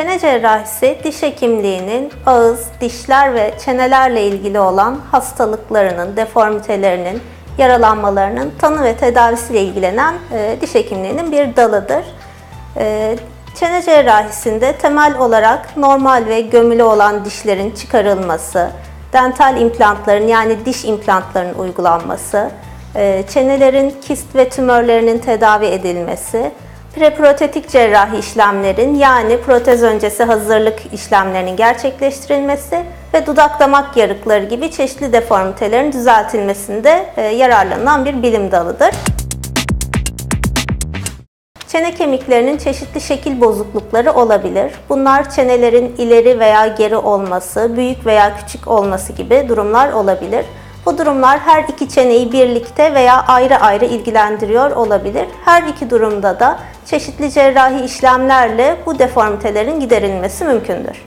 Çene cerrahisi diş hekimliğinin ağız, dişler ve çenelerle ilgili olan hastalıklarının, deformitelerinin, yaralanmalarının tanı ve tedavisiyle ilgilenen e, diş hekimliğinin bir dalıdır. E, çene cerrahisinde temel olarak normal ve gömülü olan dişlerin çıkarılması, dental implantların yani diş implantlarının uygulanması, e, çenelerin kist ve tümörlerinin tedavi edilmesi, preprotetik cerrahi işlemlerin yani protez öncesi hazırlık işlemlerinin gerçekleştirilmesi ve dudak damak yarıkları gibi çeşitli deformitelerin düzeltilmesinde e, yararlanılan bir bilim dalıdır. Çene kemiklerinin çeşitli şekil bozuklukları olabilir. Bunlar çenelerin ileri veya geri olması, büyük veya küçük olması gibi durumlar olabilir. Bu durumlar her iki çeneyi birlikte veya ayrı ayrı ilgilendiriyor olabilir. Her iki durumda da çeşitli cerrahi işlemlerle bu deformitelerin giderilmesi mümkündür.